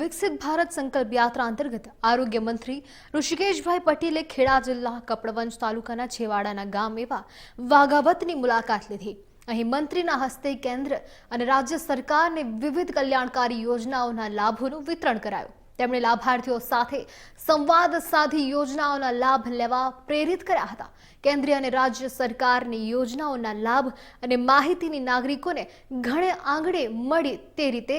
વિકસિત ભારત સંકલ્પ યાત્રા અંતર્ગત આરોગ્ય મંત્રી ઋષિકેશભાઈ પટેલે ખેડા જિલ્લા કપડવંજ તાલુકાના છેવાડાના ગામ એવા વાઘાવતની મુલાકાત લીધી. અહીં મંત્રીના હસ્તે કેન્દ્ર અને રાજ્ય સરકારને વિવિધ કલ્યાણકારી યોજનાઓના લાભોનું વિતરણ કરાયું. તેમણે લાભાર્થીઓ સાથે સંવાદ સાધી યોજનાઓના લાભ લેવા પ્રેરિત કર્યા હતા. કેન્દ્રીય અને રાજ્ય સરકારની યોજનાઓના લાભ અને માહિતીની નાગરિકોને ઘણે આંગણે મળી તે રીતે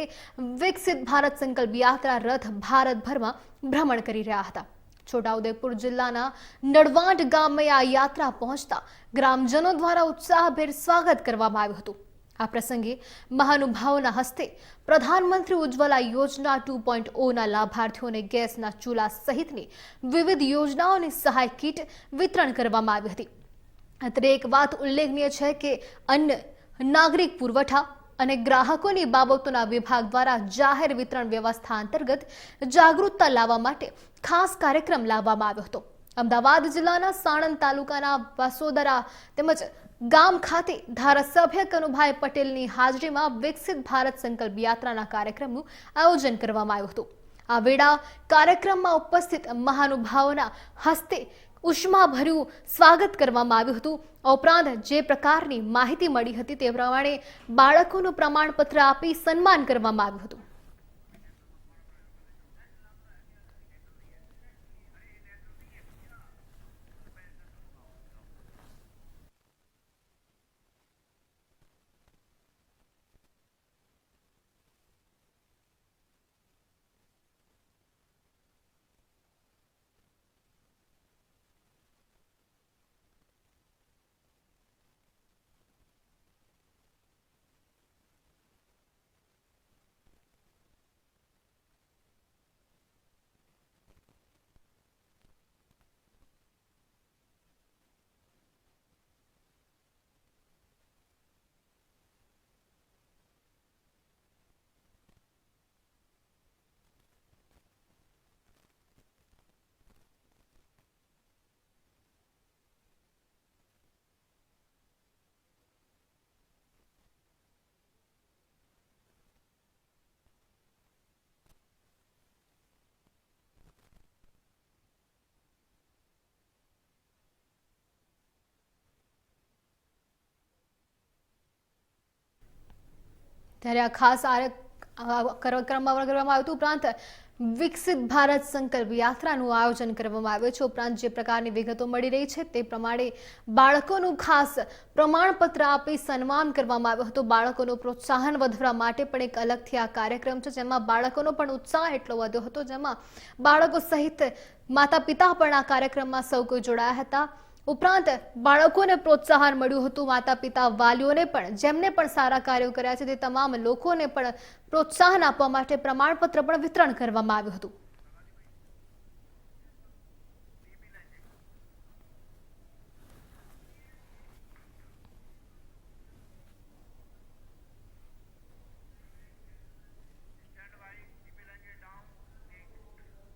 વિકસિત ભારત સંકલ્પ યાત્રા રથ ભારતભરમાં ભ્રમણ કરી રહ્યા હતા. છોટાઉદેપુર જિલ્લાના નડવાંટ ગામે આ યાત્રા પહોંચતા ગ્રામજનો દ્વારા ઉત્સાહભેર સ્વાગત કરવામાં આવ્યું હતું. આ પ્રસંગે મહાનુભાવોના હસ્તે પ્રધાનમંત્રી ઉજ્જવલા યોજના ટુ પોઈન્ટ ઓના લાભાર્થીઓને ગેસના ચૂલા સહિતની વિવિધ યોજનાઓની સહાય કીટ વિતરણ કરવામાં આવી હતી. અત્રે એક વાત ઉલ્લેખનીય છે કે અન્ન, નાગરિક પુરવઠા અને ગ્રાહકોની બાબતોના વિભાગ દ્વારા જાહેર વિતરણ વ્યવસ્થા અંતર્ગત જાગૃતતા લાવવા માટે ખાસ કાર્યક્રમ લાવવામાં આવ્યો હતો. અમદાવાદ જિલ્લાના સાણંદ તાલુકાના વાસોદરા તેમજ ગામ ખાતે ધારાસભ્ય કનુભાઈ પટેલની હાજરીમાં વિકસિત ભારત સંકલ્પ યાત્રાના કાર્યક્રમનું આયોજન કરવામાં આવ્યું હતું. આ વેળા કાર્યક્રમમાં ઉપસ્થિત મહાનુભાવોના હસ્તે ઉષ્માભર્યું સ્વાગત કરવામાં આવ્યું હતું. ઉપરાંત જે પ્રકારની માહિતી મળી હતી તે પ્રમાણે બાળકોનું પ્રમાણપત્ર આપી સન્માન કરવામાં આવ્યું હતું. ત્યારે આ ખાસ કરવામાં આવ્યું હતું. ઉપરાંત વિકસિત ભારત સંકલ્પ યાત્રાનું આયોજન કરવામાં આવ્યું છે. ઉપરાંત જે પ્રકારની વિગતો મળી રહી છે તે પ્રમાણે બાળકોનું ખાસ પ્રમાણપત્ર આપી સન્માન કરવામાં આવ્યું હતું. બાળકોનું પ્રોત્સાહન વધારવા માટે પણ એક અલગથી આ કાર્યક્રમ છે, જેમાં બાળકોનો પણ ઉત્સાહ એટલો વધ્યો હતો, જેમાં બાળકો સહિત માતા પિતા પણ આ કાર્યક્રમમાં સૌ કોઈ જોડાયા હતા. ઉપરાંત બાળકોને પ્રોત્સાહન મળ્યું હતું માતા પિતા વાલીઓને પણ, જેમને પણ સારા કાર્યો કર્યા છે, તે તમામ લોકોને પણ પ્રોત્સાહન આપવા માટે પ્રમાણપત્ર પણ વિતરણ કરવામાં આવ્યું હતું.